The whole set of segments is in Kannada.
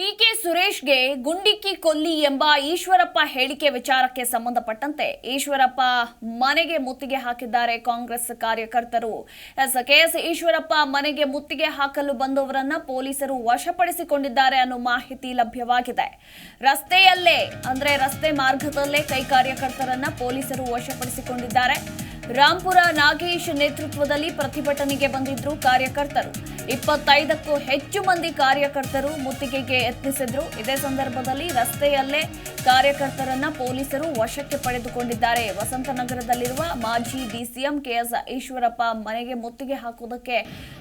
ಡಿಕೆ ಸುರೇಶ್ಗೆ ಗುಂಡಿಕ್ಕಿ ಕೊಲ್ಲಿ ಎಂಬ ಈಶ್ವರಪ್ಪ ಹೇಳಿಕೆ ವಿಚಾರಕ್ಕೆ ಸಂಬಂಧಪಟ್ಟಂತೆ ಈಶ್ವರಪ್ಪ ಮನೆಗೆ ಮುತ್ತಿಗೆ ಹಾಕಿದ್ದಾರೆ ಕಾಂಗ್ರೆಸ್ ಕಾರ್ಯಕರ್ತರು. ಎಸ್ ಕೆಎಸ್ ಈಶ್ವರಪ್ಪ ಮನೆಗೆ ಮುತ್ತಿಗೆ ಹಾಕಲು ಬಂದವರನ್ನ ಪೊಲೀಸರು ವಶಪಡಿಸಿಕೊಂಡಿದ್ದಾರೆ ಅನ್ನೋ ಮಾಹಿತಿ ಲಭ್ಯವಾಗಿದೆ. ರಸ್ತೆಯಲ್ಲೇ, ಅಂದ್ರೆ ರಸ್ತೆ ಮಾರ್ಗದಲ್ಲೇ ಕೈ ಕಾರ್ಯಕರ್ತರನ್ನ ಪೊಲೀಸರು ವಶಪಡಿಸಿಕೊಂಡಿದ್ದಾರೆ. ರಾಂಪುರ ನಾಗೇಶ್ ನೇತೃತ್ವದಲ್ಲಿ ಪ್ರತಿಭಟನೆಗೆ ಬಂದಿದ್ರು ಕಾರ್ಯಕರ್ತರು. ಇಪ್ಪತ್ತೈದಕ್ಕೂ ಹೆಚ್ಚು ಮಂದಿ ಕಾರ್ಯಕರ್ತರು ಮುತ್ತಿಗೆಗೆ ಯತ್ನಿಸಿದ್ರು. ಇದೇ ಸಂದರ್ಭದಲ್ಲಿ ರಸ್ತೆಯಲ್ಲೇ ಕಾರ್ಯಕರ್ತರನ್ನ ಪೊಲೀಸರು ವಶಕ್ಕೆ ಪಡೆದುಕೊಂಡಿದ್ದಾರೆ. ವಸಂತನಗರದಲ್ಲಿರುವ ಮಾಜಿ ಡಿಸಿಎಂ ಕೆಎಸ್ ಈಶ್ವರಪ್ಪ ಮನೆಗೆ ಮುತ್ತಿಗೆ ಹಾಕುವುದಕ್ಕೆ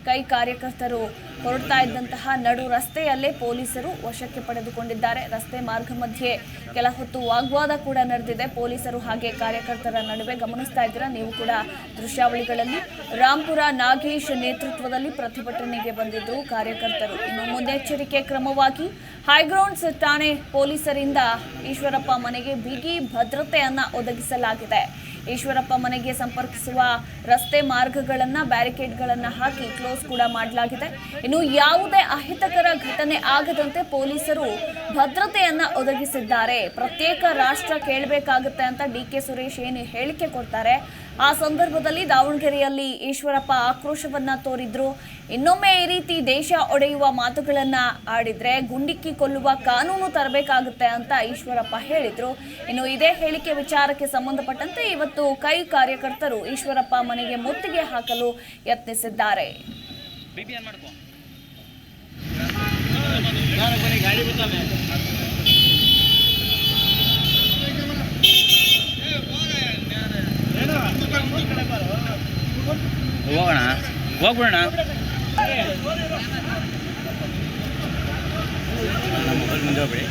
ಕೈ ಕಾರ್ಯಕರ್ತರು ಹೊರಡ್ತಾ ಇದ್ದಂತಹ ನಡು ರಸ್ತೆಯಲ್ಲೇ ಪೊಲೀಸರು ವಶಕ್ಕೆ ಪಡೆದುಕೊಂಡಿದ್ದಾರೆ. ರಸ್ತೆ ಮಾರ್ಗ ಮಧ್ಯೆ ಕೆಲ ಹೊತ್ತು ವಾಗ್ವಾದ ಕೂಡ ನಡೆದಿದೆ. ಪೊಲೀಸರು ಹಾಗೆ ಕಾರ್ಯಕರ್ತರ ನಡುವೆ ಗಮನಿಸ್ತಾ ಇದ್ದೀರಾ? ನೀವು ಕೂಡ ದೃಶ್ಯಾವಳಿಗಳಲ್ಲಿ ರಾಂಪುರ ನಾಗೇಶ್ ನೇತೃತ್ವದಲ್ಲಿ ಪ್ರತಿಭಟನೆಗೆ ಬಂದಿದ್ದು ಕಾರ್ಯಕರ್ತರು. ಇನ್ನು ಮುನ್ನೆಚ್ಚರಿಕೆ ಕ್ರಮವಾಗಿ ಹೈಗ್ರೌಂಡ್ಸ್ ಠಾಣೆ ಪೊಲೀಸರಿಂದ ಈಶ್ವರಪ್ಪ ಮನೆಗೆ ಬಿಗಿ ಭದ್ರತೆಯನ್ನ ಒದಗಿಸಲಾಗಿದೆ. ಈಶ್ವರಪ್ಪ ಮನೆಗೆ ಸಂಪರ್ಕಿಸುವ ರಸ್ತೆ ಮಾರ್ಗಗಳನ್ನು, ಬ್ಯಾರಿಕೇಡ್ಗಳನ್ನು ಹಾಕಿ ಕ್ಲೋಸ್ ಕೂಡ ಮಾಡಲಾಗಿದೆ. ಇನ್ನು ಯಾವುದೇ ಅಹಿತಕರ ಘಟನೆ ಆಗದಂತೆ ಪೊಲೀಸರು ಭದ್ರತೆಯನ್ನ ಒದಗಿಸಿದ್ದಾರೆ. ಪ್ರತ್ಯೇಕ ರಾಷ್ಟ್ರ ಕೇಳಬೇಕಾಗುತ್ತೆ ಅಂತ ಡಿ ಕೆ ಸುರೇಶ್ ಏನು ಹೇಳಿಕೆ ಕೊಡ್ತಾರೆ. ಆ ಸಂದರ್ಭದಲ್ಲಿ ದಾವಣಗೆರೆಯಲ್ಲಿ ಈಶ್ವರಪ್ಪ ಆಕ್ರೋಶವನ್ನ ತೋರಿದ್ರು. ಇನ್ನೊಮ್ಮೆ ಈ ರೀತಿ ದೇಶ ಒಡೆಯುವ ಮಾತುಗಳನ್ನ ಆಡಿದ್ರೆ ಗುಂಡಿಕ್ಕಿ ಕೊಲ್ಲುವ ಕಾನೂನು ತರಬೇಕಾಗುತ್ತೆ ಅಂತ ಈಶ್ವರಪ್ಪ ಹೇಳಿದ್ರು. ಇನ್ನು ಇದೇ ಹೇಳಿಕೆ ವಿಚಾರಕ್ಕೆ ಸಂಬಂಧಪಟ್ಟಂತೆ ಇವತ್ತು ಕೈ ಕಾರ್ಯಕರ್ತರು ಈಶ್ವರಪ್ಪ ಮನೆಗೆ ಮುತ್ತಿಗೆ ಹಾಕಲು ಯತ್ನಿಸಿದ್ದಾರೆ. ಬಿಪಿ ಹೋಗ್ಬಿಡೋಣ. ಮುಂದೆ ಹೋಗ್ಬಿಡಿ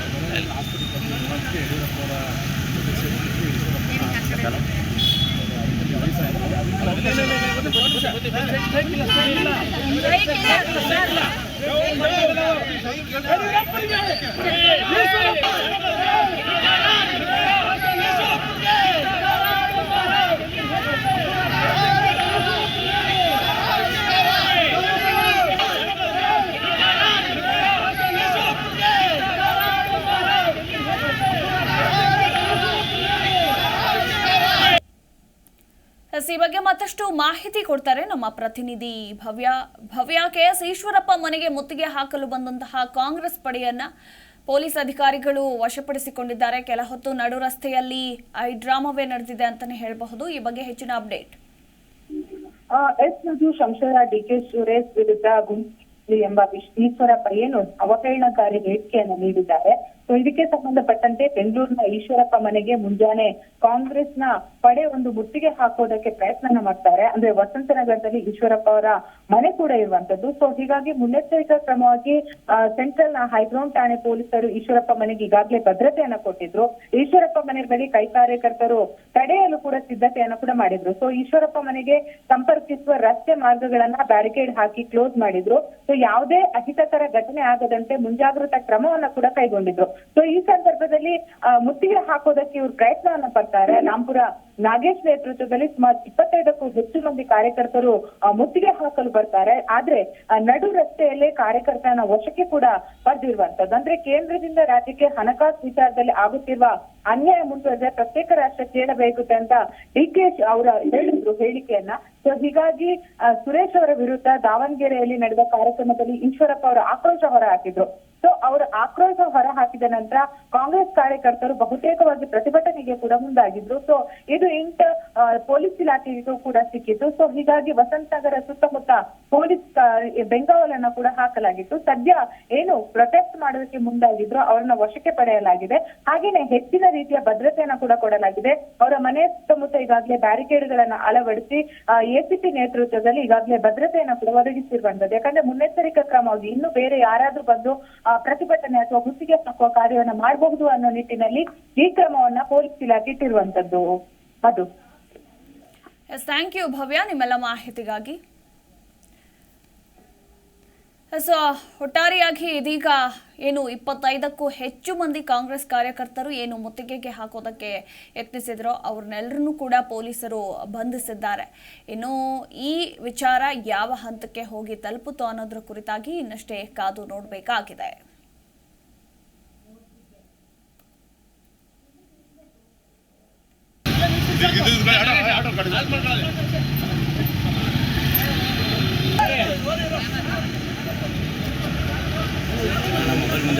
ಎಸ್, ಈ ಬಗ್ಗೆ ಮತ್ತಷ್ಟು ಮಾಹಿತಿ ಕೊಡ್ತಾರೆ ನಮ್ಮ ಪ್ರತಿನಿಧಿ ಭವ್ಯ ಭವ್ಯ ಕೆ ಎಸ್ ಈಶ್ವರಪ್ಪ ಮನೆಗೆ ಮುತ್ತಿಗೆ ಹಾಕಲು ಬಂದಂತಹ ಕಾಂಗ್ರೆಸ್ ಪಡೆಯನ್ನ ಪೊಲೀಸ್ ಅಧಿಕಾರಿಗಳು ವಶಪಡಿಸಿಕೊಂಡಿದ್ದಾರೆ. ಕೆಲ ಹೊತ್ತು ನಡು ರಸ್ತೆಯಲ್ಲಿ ಐ ಡ್ರಾಮಾವೇ ನಡೆದಿದೆ ಅಂತಾನೆ ಹೇಳಬಹುದು. ಈ ಬಗ್ಗೆ ಹೆಚ್ಚಿನ update. S D K Suresh ವಿರುದ್ಧ ಗುಂಪು ಎಂಬ ಈಶ್ವರಪ್ಪ ಏನು ಅವಹೇಳನಕಾರಿ ಹೇಳಿಕೆಯನ್ನು ನೀಡಿದ್ದಾರೆ. ಸೊ ಇದಕ್ಕೆ ಸಂಬಂಧಪಟ್ಟಂತೆ ಬೆಂಗಳೂರಿನ ಈಶ್ವರಪ್ಪ ಮನೆಗೆ ಮುಂಜಾನೆ ಕಾಂಗ್ರೆಸ್ನ ಪಡೆ ಒಂದು ಮುತ್ತಿಗೆ ಹಾಕೋದಕ್ಕೆ ಪ್ರಯತ್ನ ಮಾಡ್ತಾರೆ. ಅಂದ್ರೆ ವಸಂತನಗರದಲ್ಲಿ ಈಶ್ವರಪ್ಪ ಅವರ ಮನೆ ಕೂಡ ಇರುವಂತದ್ದು. ಸೊ ಹೀಗಾಗಿ ಮುನ್ನೆಚ್ಚರಿಕಾ ಕ್ರಮವಾಗಿ ಸೆಂಟ್ರಲ್ನ ಹೈಗ್ರೌಂಡ್ ಠಾಣೆ ಪೊಲೀಸರು ಈಶ್ವರಪ್ಪ ಮನೆಗೆ ಈಗಾಗಲೇ ಭದ್ರತೆಯನ್ನ ಕೊಟ್ಟಿದ್ರು. ಈಶ್ವರಪ್ಪ ಮನೆ ಬಳಿ ಕೈ ಕಾರ್ಯಕರ್ತರು ತಡೆಯಲು ಕೂಡ ಸಿದ್ಧತೆಯನ್ನ ಕೂಡ ಮಾಡಿದ್ರು. ಸೊ ಈಶ್ವರಪ್ಪ ಮನೆಗೆ ಸಂಪರ್ಕಿಸುವ ರಸ್ತೆ ಮಾರ್ಗಗಳನ್ನ ಬ್ಯಾರಿಕೇಡ್ ಹಾಕಿ ಕ್ಲೋಸ್ ಮಾಡಿದ್ರು. ಸೊ ಯಾವುದೇ ಅಹಿತಕರ ಘಟನೆ ಆಗದಂತೆ ಮುಂಜಾಗ್ರತಾ ಕ್ರಮವನ್ನ ಕೂಡ ಕೈಗೊಂಡಿದ್ರು. ಸೊ ಈ ಸಂದರ್ಭದಲ್ಲಿ ಮುತ್ತಿಗೆ ಹಾಕೋದಕ್ಕೆ ಇವ್ರು ಪ್ರಯತ್ನವನ್ನ ಪಡ್ತಾರೆ. ರಾಂಪುರ ನಾಗೇಶ್ ನೇತೃತ್ವದಲ್ಲಿ ಸುಮಾರು ಇಪ್ಪತ್ತೈದಕ್ಕೂ ಹೆಚ್ಚು ಮಂದಿ ಕಾರ್ಯಕರ್ತರು ಮುತ್ತಿಗೆ ಹಾಕಲು ಬರ್ತಾರೆ. ಆದ್ರೆ ನಡು ರಸ್ತೆಯಲ್ಲೇ ಕಾರ್ಯಕರ್ತನ ವಶಕ್ಕೆ ಕೂಡ ಪಡೆದಿರುವಂತದ್ದು ಅಂದ್ರೆ, ಕೇಂದ್ರದಿಂದ ರಾಜ್ಯಕ್ಕೆ ಹಣಕಾಸು ವಿಚಾರದಲ್ಲಿ ಆಗುತ್ತಿರುವ ಅನ್ಯಾಯ ಮುಂದುವರೆದ್ರೆ ಪ್ರತ್ಯೇಕ ರಾಷ್ಟ್ರ ಕೇಳಬೇಕು ಅಂತ ಡಿ ಕೆ ಅವರ ಹೇಳಿದ್ರು ಹೇಳಿಕೆಯನ್ನ. ಸೊ ಹೀಗಾಗಿ ಸುರೇಶ್ ಅವರ ವಿರುದ್ಧ ದಾವಣಗೆರೆಯಲ್ಲಿ ನಡೆದ ಕಾರ್ಯಕ್ರಮದಲ್ಲಿ ಈಶ್ವರಪ್ಪ ಅವರು ಆಕ್ರೋಶ ಹೊರ ಹಾಕಿದ್ರು ಸೊ ಅವರ ಆಕ್ರೋಶ ಹೊರ ಹಾಕಿದ ನಂತರ ಕಾಂಗ್ರೆಸ್ ಕಾರ್ಯಕರ್ತರು ಬಹುತೇಕವಾಗಿ ಪ್ರತಿಭಟನೆಗೆ ಕೂಡ ಮುಂದಾಗಿದ್ರು. ಸೊ ಇದು ಇಂಟ್ ಪೊಲೀಸ್ ಇಲಾಖೆಗೂ ಕೂಡ ಸಿಕ್ಕಿತ್ತು ಸೊ ಹೀಗಾಗಿ ವಸಂತನಗರ ಸುತ್ತಮುತ್ತ ಪೊಲೀಸ್ ಬೆಂಗಾವಲನ್ನ ಕೂಡ ಹಾಕಲಾಗಿತ್ತು. ಸದ್ಯ ಏನು ಪ್ರೊಟೆಸ್ಟ್ ಮಾಡೋದಕ್ಕೆ ಮುಂದಾಗಿದ್ರು, ಅವರನ್ನ ವಶಕ್ಕೆ ಪಡೆಯಲಾಗಿದೆ. ಹಾಗೇನೆ ಹೆಚ್ಚಿನ ರೀತಿಯ ಭದ್ರತೆಯನ್ನ ಕೂಡ ಕೊಡಲಾಗಿದೆ. ಅವರ ಮನೆ ಸುತ್ತಮುತ್ತ ಈಗಾಗಲೇ ಬ್ಯಾರಿಕೇಡ್ಗಳನ್ನ ಅಳವಡಿಸಿ ಎಸಿಪಿ ನೇತೃತ್ವದಲ್ಲಿ ಈಗಾಗಲೇ ಭದ್ರತೆಯನ್ನ ಕೂಡ ಒದಗಿಸಿರುವಂತದ್ದು ಯಾಕಂದ್ರೆ ಮುನ್ನೆಚ್ಚರಿಕಾ ಕ್ರಮವಾಗಿ ಇನ್ನು ಬೇರೆ ಯಾರಾದ್ರೂ ಬಂದು ಪ್ರತಿಭಟನೆ ಅಥವಾ ಮುತ್ತಿಗೆ ಹಾಕುವ ಕಾರ್ಯವನ್ನ ಮಾಡಬಹುದು ಅನ್ನೋ ನಿಟ್ಟಿನಲ್ಲಿ ಈ ಕ್ರಮವನ್ನ ಪೊಲೀಸ್ ಇಲಾಖೆ ಇಟ್ಟಿರುವಂತದ್ದು ಅದು. Thank you Bhavya. ನಿಮ್ಮೆಲ್ಲ ಮಾಹಿತಿಗಾಗಿ. ಸೊ ಒಟ್ಟಾರೆಯಾಗಿ ಇದೀಗ ಏನು ಇಪ್ಪತ್ತೈದಕ್ಕೂ ಹೆಚ್ಚು ಮಂದಿ ಕಾಂಗ್ರೆಸ್ ಕಾರ್ಯಕರ್ತರು ಏನು ಮುತ್ತಿಗೆಗೆ ಹಾಕೋದಕ್ಕೆ ಯತ್ನಿಸಿದ್ರೋ ಅವ್ರನ್ನೆಲ್ಲರನ್ನೂ ಕೂಡ ಪೊಲೀಸರು ಬಂಧಿಸಿದ್ದಾರೆ ಇನ್ನು ಈ ವಿಚಾರ ಯಾವ ಹಂತಕ್ಕೆ ಹೋಗಿ ತಲುಪಿತು ಅನ್ನೋದ್ರ ಕುರಿತಾಗಿ ಇನ್ನಷ್ಟೇ ಕಾದು ನೋಡಬೇಕಾಗಿದೆ